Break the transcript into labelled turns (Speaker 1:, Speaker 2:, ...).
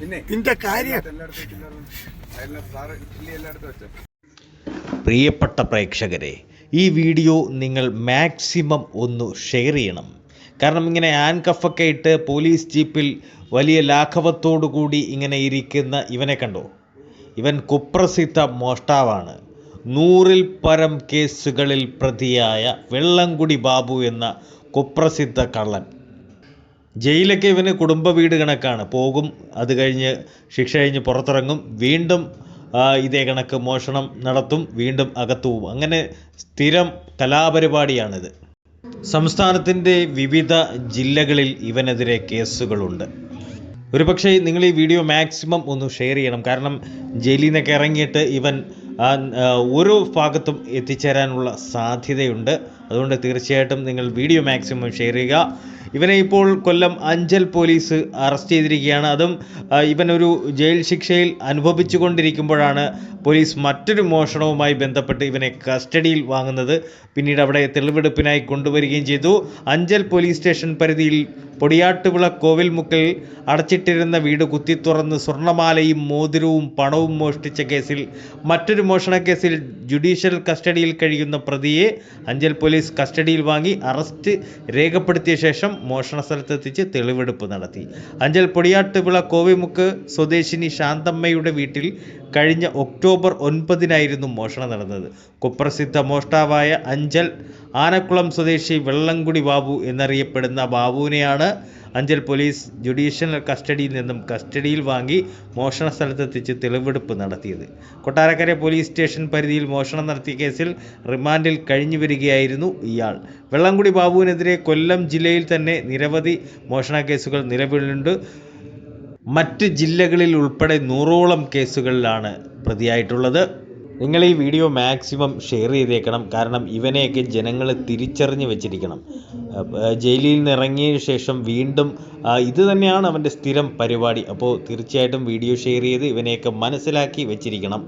Speaker 1: പിന്നെ
Speaker 2: കാര്യം
Speaker 3: പ്രിയപ്പെട്ട പ്രേക്ഷകരെ ഈ വീഡിയോ നിങ്ങൾ മാക്സിമം ഒന്ന് ഷെയർ ചെയ്യണം. കാരണം ഇങ്ങനെ ആൻ കഫൊക്കെ ഇട്ട് പോലീസ് ജീപ്പിൽ വലിയ ലാഘവത്തോടു കൂടി ഇങ്ങനെ ഇരിക്കുന്ന ഇവനെ കണ്ടോ? ഇവൻ കുപ്രസിദ്ധ മോഷ്ടാവാണ്. നൂറിൽ പരം കേസുകളിൽ പ്രതിയായ വെള്ളംകുടി ബാബു എന്ന കുപ്രസിദ്ധ കള്ളൻ. ജയിലൊക്കെ ഇവന് കുടുംബ വീട് കണക്കാണ്. പോകും അത് കഴിഞ്ഞ് ശിക്ഷ കഴിഞ്ഞ് പുറത്തിറങ്ങും. വീണ്ടും ഇതേ കണക്ക് മോഷണം നടത്തും വീണ്ടും അകത്തു പോകും അങ്ങനെ സ്ഥിരം കലാപരിപാടിയാണിത്. സംസ്ഥാനത്തിന്റെ വിവിധ ജില്ലകളിൽ ഇവനെതിരെ കേസുകളുണ്ട്. ഒരുപക്ഷെ നിങ്ങൾ ഈ വീഡിയോ മാക്സിമം ഒന്ന് ഷെയർ ചെയ്യണം. കാരണം ജയിലിൽ നിന്നൊക്കെ ഇറങ്ങിയിട്ട് ഇവൻ ഓരോ ഭാഗത്തും എത്തിച്ചേരാനുള്ള സാധ്യതയുണ്ട്. അതുകൊണ്ട് തീർച്ചയായിട്ടും നിങ്ങൾ വീഡിയോ മാക്സിമം ഷെയർ ചെയ്യുക. ഇവനെ ഇപ്പോൾ കൊല്ലം അഞ്ചൽ പോലീസ് അറസ്റ്റ് ചെയ്തിരിക്കുകയാണ്. അതും ഇവനൊരു ജയിൽ ശിക്ഷയിൽ അനുഭവിച്ചു കൊണ്ടിരിക്കുമ്പോഴാണ് പോലീസ് മറ്റൊരു മോഷണവുമായി ബന്ധപ്പെട്ട് ഇവനെ കസ്റ്റഡിയിൽ വാങ്ങുന്നത്. പിന്നീട് അവിടെ തെളിവെടുപ്പിനായി കൊണ്ടുവരികയും ചെയ്തു. അഞ്ചൽ പോലീസ് സ്റ്റേഷൻ പരിധിയിൽ പൊടിയാട്ടുവിള കോവിൽമുക്കിൽ അടച്ചിട്ടിരുന്ന വീട് കുത്തിത്തുറന്ന് സ്വർണമാലയും മോതിരവും പണവും മോഷ്ടിച്ച കേസിൽ മറ്റൊരു മോഷണക്കേസിൽ കേസിൽ ജുഡീഷ്യൽ കസ്റ്റഡിയിൽ കഴിയുന്ന പ്രതിയെ അഞ്ചൽ പോലീസ് കസ്റ്റഡിയിൽ വാങ്ങി അറസ്റ്റ് രേഖപ്പെടുത്തിയ ശേഷം മോഷണ സ്ഥലത്തെത്തിച്ച് തെളിവെടുപ്പ് നടത്തി. അഞ്ചൽ പൊടിയാട്ടുവിള കോവിമുക്ക് സ്വദേശിനി ശാന്തമ്മയുടെ വീട്ടിൽ കഴിഞ്ഞ ഒക്ടോബർ ഒൻപതിനായിരുന്നു മോഷണം നടന്നത്. കുപ്രസിദ്ധ മോഷ്ടാവായ അഞ്ചൽ ആനക്കുളം സ്വദേശി വെള്ളംകുടി ബാബു എന്നറിയപ്പെടുന്ന ബാബുവിനെയാണ് അഞ്ചൽ പോലീസ് ജുഡീഷ്യൽ കസ്റ്റഡിയിൽ നിന്നും കസ്റ്റഡിയിൽ വാങ്ങി മോഷണ സ്ഥലത്തെത്തിച്ച് തെളിവെടുപ്പ് നടത്തിയത്. കൊട്ടാരക്കര പോലീസ് സ്റ്റേഷൻ പരിധിയിൽ മോഷണം നടത്തിയ കേസിൽ റിമാൻഡിൽ കഴിഞ്ഞു വരികയായിരുന്നു ഇയാൾ. വെള്ളംകുടി ബാബുവിനെതിരെ കൊല്ലം ജില്ലയിൽ തന്നെ നിരവധി മോഷണ കേസുകൾ നിലവിലുണ്ട്. മറ്റ് ജില്ലകളിൽ ഉൾപ്പെടെ നൂറോളം കേസുകളിലാണ് പ്രതിയായിട്ടുള്ളത്. നിങ്ങൾ ഈ വീഡിയോ മാക്സിമം ഷെയർ ചെയ്തേക്കണം. കാരണം ഇവനെയൊക്കെ ജനങ്ങൾ തിരിച്ചറിഞ്ഞ് വെച്ചിരിക്കണം. ജയിലിൽ നിന്ന് ഇറങ്ങിയ ശേഷം വീണ്ടും ഇത് തന്നെയാണ് അവന്റെ സ്ഥിരം പരിപാടി. അപ്പോൾ തീർച്ചയായിട്ടും വീഡിയോ ഷെയർ ചെയ്ത് ഇവനെയൊക്കെ മനസ്സിലാക്കി വെച്ചിരിക്കണം.